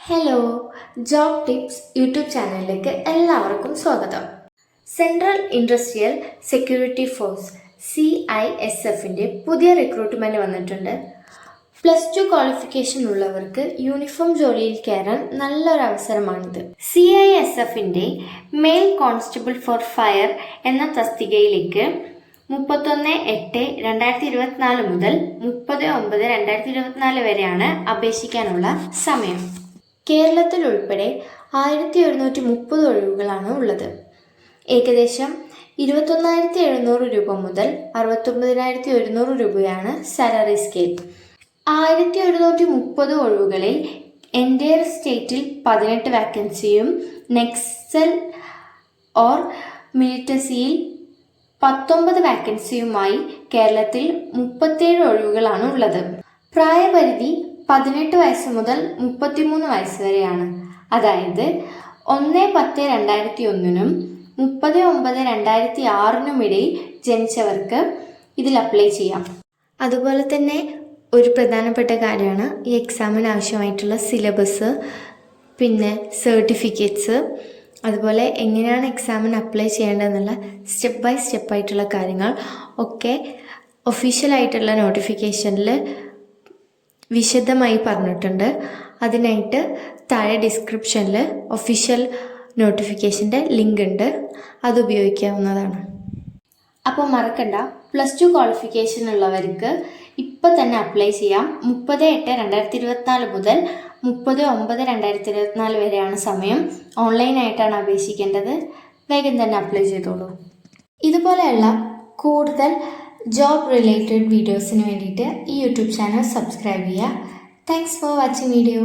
Hello job tips YouTube ചാനലിലേക്ക് എല്ലാവർക്കും സ്വാഗതം. Central industrial security force C I S എഫിന്റെ പുതിയ റിക്രൂട്ട്മെന്റ് വന്നിട്ടുണ്ട്. പ്ലസ് ടു ക്വാളിഫിക്കേഷൻ ഉള്ളവർക്ക് യൂണിഫോം ജോലിയിൽ കയറാൻ നല്ലൊരു അവസരമാണിത്. സി ഐ എസ് എഫിന്റെ മെയിൽ കോൺസ്റ്റബിൾ ഫോർ ഫയർ എന്ന തസ്തികയിലേക്ക് മുപ്പത്തൊന്ന് എട്ട് രണ്ടായിരത്തി ഇരുപത്തിനാല് മുതൽ മുപ്പത് ഒമ്പത് രണ്ടായിരത്തി ഇരുപത്തിനാല് വരെയാണ് അപേക്ഷിക്കാനുള്ള സമയം. കേരളത്തിൽ ഉൾപ്പെടെ ആയിരത്തി എഴുന്നൂറ്റി മുപ്പത് ഒഴിവുകളാണ് ഉള്ളത്. ഏകദേശം ഇരുപത്തൊന്നായിരത്തി എഴുന്നൂറ് രൂപ മുതൽ അറുപത്തൊമ്പതിനായിരത്തി ഒരുന്നൂറ് രൂപയാണ് സാലറി സ്കെയിൽ ആയിരത്തി എഴുന്നൂറ്റി മുപ്പത് ഒഴിവുകളിൽ എന്റയർ സ്റ്റേറ്റിൽ പതിനെട്ട് വാക്കൻസിയും നെക്സൽ ഓർ മിലിറ്റസിയിൽ പത്തൊമ്പത് വാക്കൻസിയുമായി കേരളത്തിൽ മുപ്പത്തേഴ് ഒഴിവുകളാണ് ഉള്ളത്. പ്രായപരിധി പതിനെട്ട് വയസ്സ് മുതൽ മുപ്പത്തിമൂന്ന് വയസ്സ് വരെയാണ്. അതായത് ഒന്ന് പത്ത് രണ്ടായിരത്തി ഒന്നിനും മുപ്പത് ഒമ്പത് രണ്ടായിരത്തി ആറിനും ഇടയിൽ ജനിച്ചവർക്ക് ഇതിൽ അപ്ലൈ ചെയ്യാം. അതുപോലെ തന്നെ ഒരു പ്രധാനപ്പെട്ട കാര്യമാണ് ഈ എക്സാമിന് ആവശ്യമായിട്ടുള്ള സിലബസ് പിന്നെ സർട്ടിഫിക്കറ്റ്സ് അതുപോലെ എങ്ങനെയാണ് എക്സാമിന് അപ്ലൈ ചെയ്യേണ്ടതെന്നുള്ള സ്റ്റെപ്പ് ബൈ സ്റ്റെപ്പ് ആയിട്ടുള്ള കാര്യങ്ങൾ ഒക്കെ ഒഫീഷ്യലായിട്ടുള്ള നോട്ടിഫിക്കേഷനിൽ വിശദമായി പറഞ്ഞിട്ടുണ്ട്. അതിനായിട്ട് താഴെ ഡിസ്ക്രിപ്ഷനിൽ ഒഫീഷ്യൽ നോട്ടിഫിക്കേഷന്റെ ലിങ്ക് ഉണ്ട് അത് ഉപയോഗിക്കാവുന്നതാണ്. അപ്പോൾ മറക്കണ്ട. പ്ലസ് ടു ക്വാളിഫിക്കേഷൻ ഉള്ളവർക്ക് ഇപ്പോൾ തന്നെ അപ്ലൈ ചെയ്യാം. മുപ്പത് എട്ട് രണ്ടായിരത്തി ഇരുപത്തിനാല് മുതൽ മുപ്പത് ഒമ്പത് രണ്ടായിരത്തി ഇരുപത്തിനാല് വരെയാണ് സമയം. ഓൺലൈനായിട്ടാണ് അപേക്ഷിക്കേണ്ടത്. വേഗം തന്നെ അപ്ലൈ ചെയ്തോളൂ. ഇതുപോലെയുള്ള കൂടുതൽ ജോബ് റിലേറ്റഡ് വീഡിയോസിന് വേണ്ടിയിട്ട് ഈ യൂട്യൂബ് ചാനൽ സബ്സ്ക്രൈബ് ചെയ്യുക. Thanks for watching video